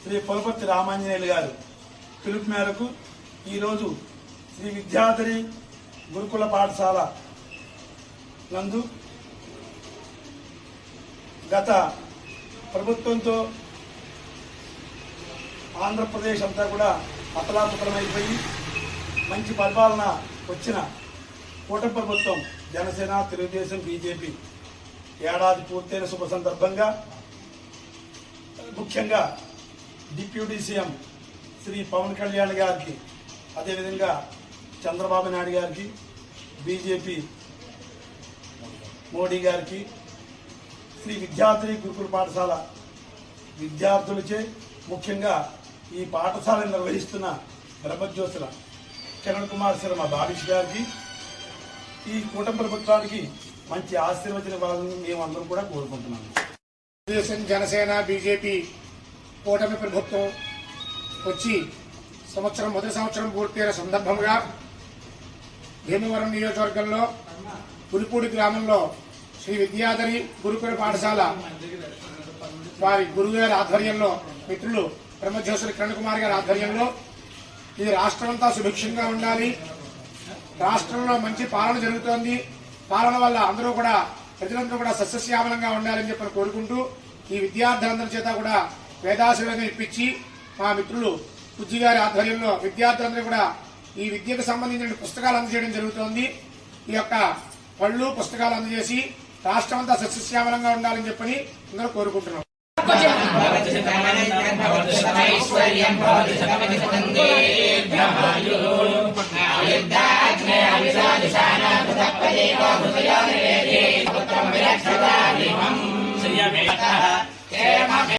శ్రీ పులపర్తి రామాంజనేయులు గారు పిలుపు మేరకు ఈరోజు శ్రీ విద్యాధరి గురుకుల పాఠశాల నందు గత ప్రభుత్వంతో ఆంధ్రప్రదేశ్ అంతా కూడా అతలాకుతలమైపోయి మంచి పరిపాలన వచ్చిన కూటమి ప్రభుత్వం జనసేన తెలుగుదేశం బీజేపీ ఏడాది పూర్తయిన శుభ సందర్భంగా ముఖ్యంగా డిప్యూటీ సీఎం శ్రీ పవన్ కళ్యాణ్ గారికి అదేవిధంగా చంద్రబాబు నాయుడు గారికి బీజేపీ మోడీ గారికి శ్రీ విద్యార్థి గురుకుల పాఠశాల విద్యార్థులచే ముఖ్యంగా ఈ పాఠశాల నిర్వహిస్తున్న బ్రహ్మజ్యోతుల కిరణ్ కుమార్ శర్మ బాబీష్ గారికి ఈ కూటమి ప్రభుత్వానికి మంచి ఆశీర్వచన ఇవ్వాలని మేమందరం కూడా కోరుకుంటున్నాము తెలుగుదేశం జనసేన బీజేపీ కూటమి ప్రభుత్వం వచ్చి సంవత్సరం మొదటి సంవత్సరం పూర్తయిన సందర్భంగా భీమవరం నియోజకవర్గంలో పులిపూడి గ్రామంలో శ్రీ విద్యాధరి గురుకుల పాఠశాల వారి గురువుగారి ఆధ్వర్యంలో మిత్రులు బ్రహ్మజ్యోతుల కిరణ్ కుమార్ గారి ఆధ్వర్యంలో ఈ రాష్ట్రమంతా సుభిక్షంగా ఉండాలి. రాష్ట్రంలో మంచి పాలన జరుగుతోంది. పాలన వల్ల అందరూ కూడా ప్రజలందరూ కూడా సస్యశ్యామలంగా ఉండాలని చెప్పని కోరుకుంటూ ఈ విద్యార్థులందరి చేత కూడా వేదాశీలను ఇప్పించి మా మిత్రులు బుజ్జి గారి ఆధ్వర్యంలో విద్యార్థులందరూ కూడా ఈ విద్యకు సంబంధించిన పుస్తకాలు అందజేయడం జరుగుతోంది. ఈ యొక్క పళ్ళు పుస్తకాలు అందజేసి రాష్ట్రం అంతా సస్యశ్యామలంగా ఉండాలని చెప్పని అందరూ కోరుకుంటున్నాం. శ్రియమేత